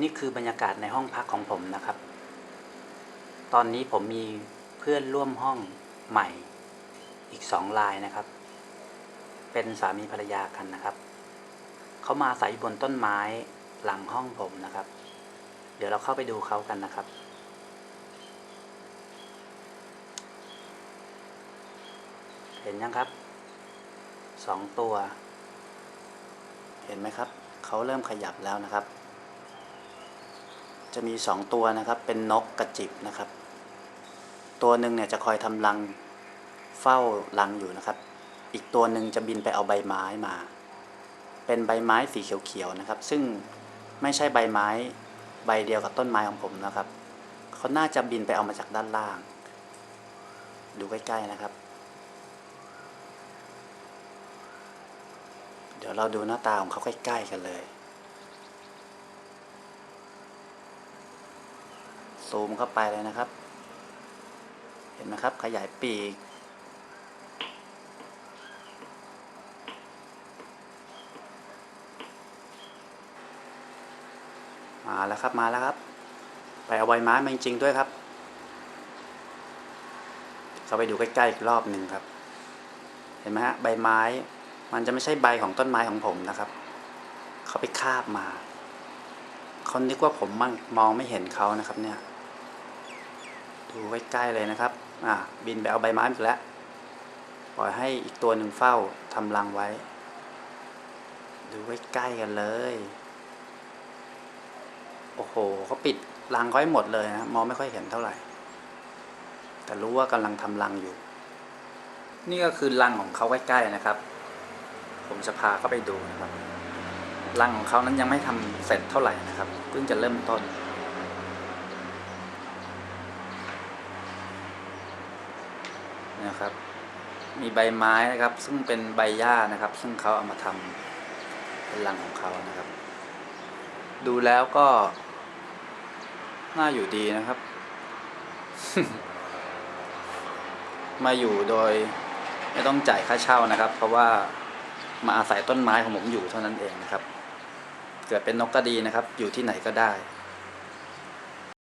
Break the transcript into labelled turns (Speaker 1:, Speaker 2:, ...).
Speaker 1: นี่คือบรรยากาศในห้องพักของผมนะครับ ตอนนี้ผมมีเพื่อนร่วมห้องใหม่อีกสองรายนะครับ เป็นสามีภรรยากันนะครับ เขามาอาศัยบนต้นไม้หลังห้องผมนะครับ เดี๋ยวเราเข้าไปดูเขากันนะครับเห็นยังครับสองตัว เห็นไหมครับ เขาเริ่มขยับแล้วนะครับ จะมีสองตัวนะครับ เป็นนกกระจิบนะครับ ตัวหนึ่งเนี่ยจะคอยทำรังเฝ้ารังอยู่นะครับ อีกตัวหนึ่งจะบินไปเอาใบไม้มา เป็นใบไม้สีเขียวๆนะครับ ซึ่งไม่ใช่ใบไม้ใบเดียวกับต้นไม้ของผมนะครับเขาน่าจะบินไปเอามาจากด้านล่าง ดูใกล้ๆนะครับ เดี๋ยวเราดูหน้าตาของเขาใกล้ ๆ กันเลย ซูมเข้าไปเลยนะครับ เห็นไหมครับ ขยายปีก มาแล้วครับมาแล้วครับ ไปเอาใบไม้มาจริงๆด้วยครับเขาไปดูใกล้ๆอีกรอบหนึ่งครับ เห็นไหมฮะใบไม้ มันจะไม่ใช่ใบของต้นไม้ของผมนะครับ เขาไปคาบมาเขานึกว่าผมมันมองไม่เห็นเขานะครับเนี่ย ดูใกล้ๆเลยนะครับอ่าบินไปเอาใบไม้อีกแล้วปล่อยให้อีกตัวหนึ่งเฝ้าทำรังไว้ ดูใกล้ๆกันเลย โอ้โหเขาปิดรังเขาให้หมดเลยนะมองไม่ค่อยเห็นเท่าไหร่ แต่รู้ว่ากำลังทำรังอยู่ นี่ก็คือรังของเขาใกล้ๆนะครับ ผมจะพาเขาไปดูนะครับรังของเขานั้นยังไม่ทำเสร็จเท่าไหร่นะครับเพิ่งจะเริ่มต้น นะครับ มีใบไม้นะครับ ซึ่งเป็นใบหญ้านะครับ ซึ่งเขาเอามาทำเป็นรังของเขานะครับ ดูแล้วก็ น่าอยู่ดีนะครับ มาอยู่โดย ไม่ต้องจ่ายค่าเช่านะครับ เพราะว่ามาอาศัยต้นไม้ของผมอยู่เท่านั้นเองนะครับ เกิดเป็นนกก็ดีนะครับ อยู่ที่ไหนก็ได้